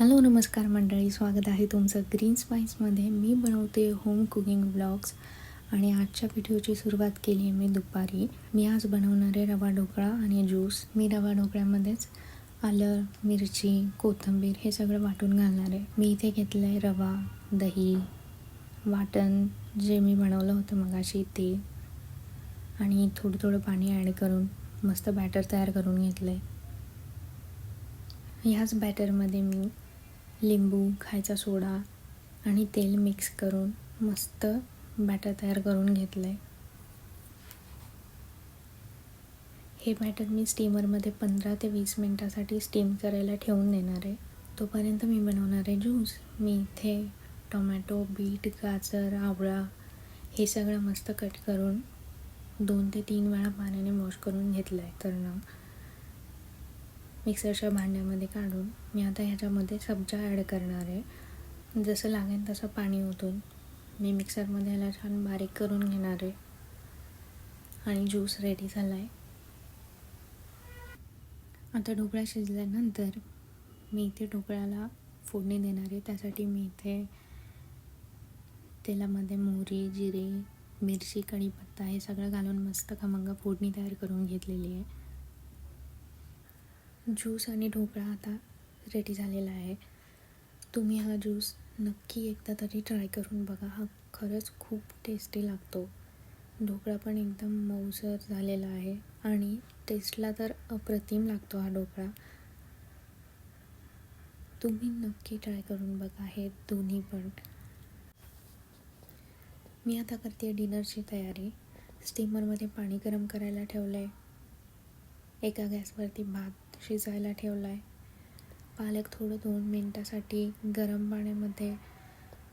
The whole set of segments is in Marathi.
हॅलो नमस्कार मंडळी. स्वागत आहे तुमचं ग्रीन स्पाईसमध्ये मी बनवते होम कुकिंग ब्लॉग्स आणि आजच्या व्हिडिओची सुरुवात केली आहे मी दुपारी. मी आज बनवणार आहे रवा ढोकळा आणि ज्यूस मी रवा ढोकळ्यामध्येच आलं मिरची कोथिंबीर हे सगळं वाटून घालणार आहे. मी इथे घेतलं आहे रवा दही वाटण जे मी बनवलं होतं मगाशी ते. आणि थोडं थोडं पाणी ॲड करून मस्त बॅटर तयार करून घेतलं आहे ह्याच बॅटरमध्ये मी लिंबू खायचा सोडा आणि तेल मिक्स करून मस्त बॅटर तयार करून घेतलं आहे हे बॅटर मी स्टीमरमध्ये पंधरा ते वीस मिनटासाठी स्टीम करायला ठेवून देणार आहे. तोपर्यंत मी बनवणार आहे ज्यूस मी इथे टोमॅटो बीट गाजर आवळा हे सगळं मस्त कट करून दोन ते तीन वेळा पाण्याने वॉश करून घेतलं आहे तर ना मिक्सरच्या भांड्यामध्ये काढून मी आता ह्याच्यामध्ये सब्जा ॲड करणार आहे. जसं लागेल तसं पाणी ओतून मी मिक्सरमध्ये ह्याला छान बारीक करून घेणार आहे. आणि ज्यूस रेडी झाला आहे आता ढोकळा शिजल्यानंतर मी इथे ढोकळ्याला फोडणी देणार आहे. त्यासाठी मी इथे तेलामध्ये मोहरी जिरे मिरची कढीपत्ता हे सगळं घालून मस्त खमंग फोडणी तयार करून घेतलेली आहे. ज्यूस आणि ढोकळा आता रेडी झालेला आहे. तुम्ही हा ज्यूस नक्की एकदा तरी ट्राय करून बघा. हा खरंच खूप टेस्टी लागतो. ढोकळा पण एकदम मऊसर झालेला आहे आणि टेस्टला तर अप्रतिम लागतो हा ढोकळा. तुम्ही नक्की ट्राय करून बघा हे दोन्ही पण. मी आता करते डिनरची तयारी. स्टीमरमध्ये पाणी गरम करायला ठेवलं आहे एका गॅसवरती भात शिजायला ठेवला आहे पालक थोडं दोन मिनटासाठी गरम पाण्यामध्ये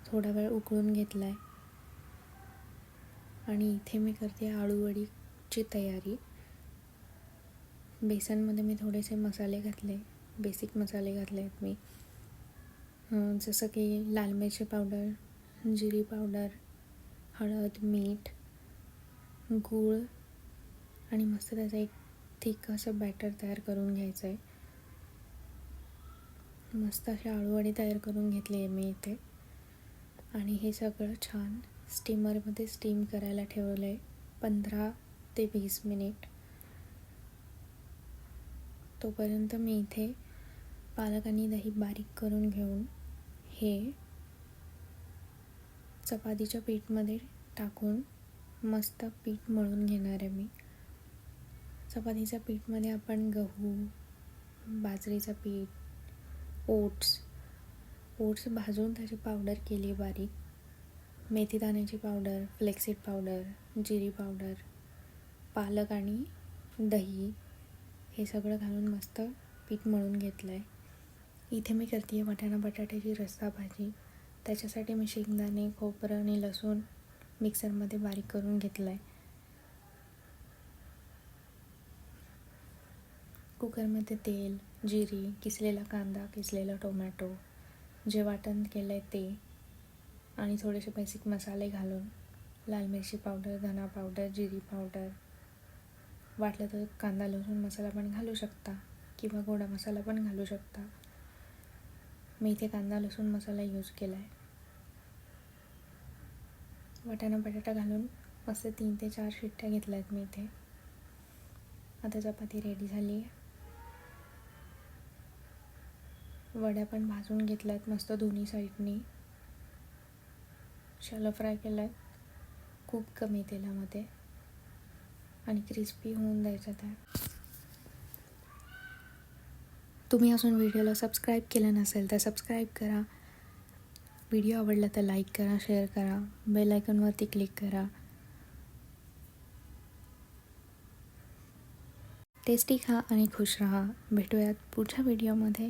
थोडा वेळ उकळून घेतला आहे आणि इथे मी करते आळूवडीची तयारी. बेसनमध्ये मी थोडेसे मसाले घातले. बेसिक मसाले घातले आहेत मी. जसं की लाल मिरची पावडर जिरी पावडर हळद मीठ गूळ आणि मस्त त्याचा एक थिक असं बॅटर तयार करून घ्यायचं आहे मस्त अशी आळूवडी तयार करून घेतली आहे मी इथे. आणि हे सगळं छान स्टीमरमध्ये स्टीम करायला ठेवलं आहे पंधरा ते वीस मिनिट तोपर्यंत मी इथे पालक आणि दही बारीक करून घेऊन हे चपातीच्या पीठमध्ये टाकून मस्त पीठ मळून घेणार आहे मी. चपातीच्या पीठमध्ये आपण गहू बाजरीचं पीठ ओट्स ओट्स भाजून त्याची पावडर केली बारीक. मेथीदाण्याची पावडर फ्लेक्सीड पावडर जिरी पावडर पालक आणि दही हे सगळं घालून मस्त पीठ मळून घेतलं आहे इथे मी करते आहे वाटाणा बटाट्याची रस्सा भाजी. त्याच्यासाठी मी शेंगदाणे खोबरं आणि लसूण मिक्सरमध्ये बारीक करून घेतलं आहे कुकरमध्ये तेल जिरी किसलेला कांदा किसलेला टोमॅटो जे वाटण केलं आहे ते आणि थोडेसे बेसिक मसाले घालून लाल मिरची पावडर धना पावडर जिरी पावडर वाटलं तर कांदा लसूण मसाला पण घालू शकता किंवा गोडा मसाला पण घालू शकता. मी इथे कांदा लसूण मसाला यूज केला आहे वाटाणा बटाटा घालून मस्त तीन ते चार शिट्ट्या घेतल्या आहेत मी इथे. आता चपाती रेडी झाली आहे वड्या पण भाजून घेतल्या आहेत मस्त दोन्ही साईडनी. शालो फ्राय केलं आहेत खूप कमी तेलामध्ये. आणि क्रिस्पी होऊन द्यायचं त्या तुम्ही अजून व्हिडिओला सबस्क्राईब केलं नसेल तर सबस्क्राईब करा. व्हिडिओ आवडला तर लाईक करा शेअर करा. बेल आयकॉनवरती क्लिक करा. टेस्टी खा आणि खुश रहा. भेटूयात पुढच्या व्हिडिओमध्ये.